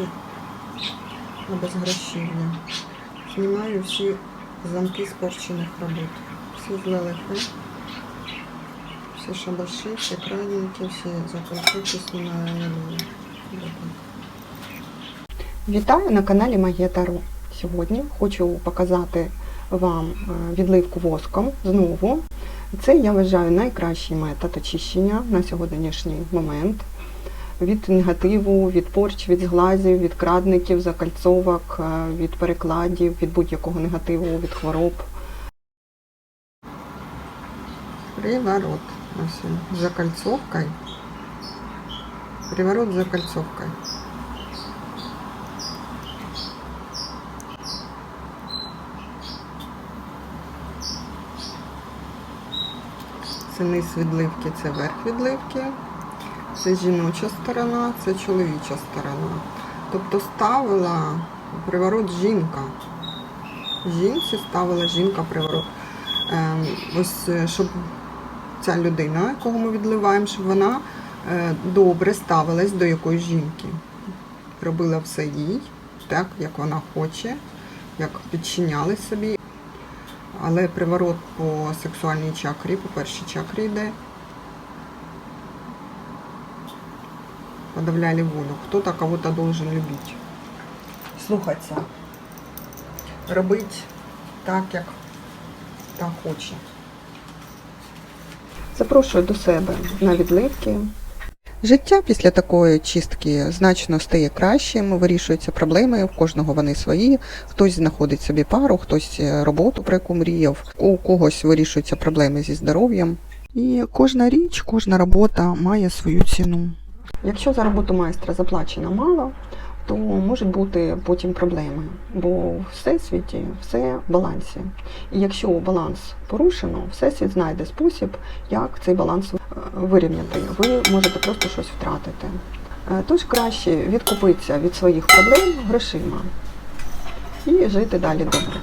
гроші обезгрошення. Знімаю всі замки спорчених робот. Всі злелихи, всі шабаши, всі крадники, всі закрутки знімаю на. Вітаю на каналі Магія Таро. Сьогодні хочу показати вам е, відливку воском знову. Це я вважаю найкращий метод очищення на сьогоднішній момент від негативу, від порч, від зглазів, від крадників, закальцовок, е, від перекладів, від будь-якого негативу, від хвороб. Приворот. Ось він, з закольцовкою. Приворот з закольцовкою. Це низ відливки, це верх відливки. Це жіноча сторона, це чоловіча сторона. Тобто ставила приворот жінка. Жінці ставила жінка приворот. Ем, ось е, щоб ця людина, якого ми відливаємо, щоб вона е, добре ставилась до якоїсь жінки. Робила все їй, так, як вона хоче, як підчинялась собі. Але приворот по сексуальній чакрі, по першій чакрі йде. Подавляли волю. Кто-то кого-то должен любить. Слухатися. Робить так, як та хоче. Запрошую до себе на відливки. Життя після такої чистки значно стає кращим, вирішуються проблеми, в кожного вони свої. Хтось знаходить собі пару, хтось е, роботу, про яку мріяв, у когось вирішуються проблеми зі здоров'ям. І кожна річ, кожна робота має свою ціну. Якщо за роботу майстра заплачено мало, то можуть бути потім проблеми, бо в всесвіті все в балансі. І якщо баланс порушено, всесвіт знайде спосіб, як цей баланс е, вирівняти. Ви можете просто щось втратити. Е, Тож краще відкупитися від своїх проблем грошима і жити далі добре.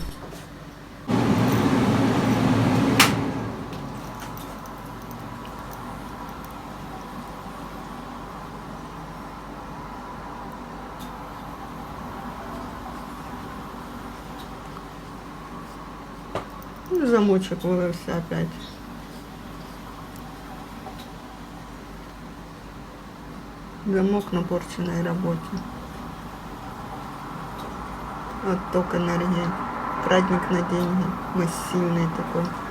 Замочек вылился опять. Замок на порченной работе. Отток энергии. Крадник на деньги. Массивный такой.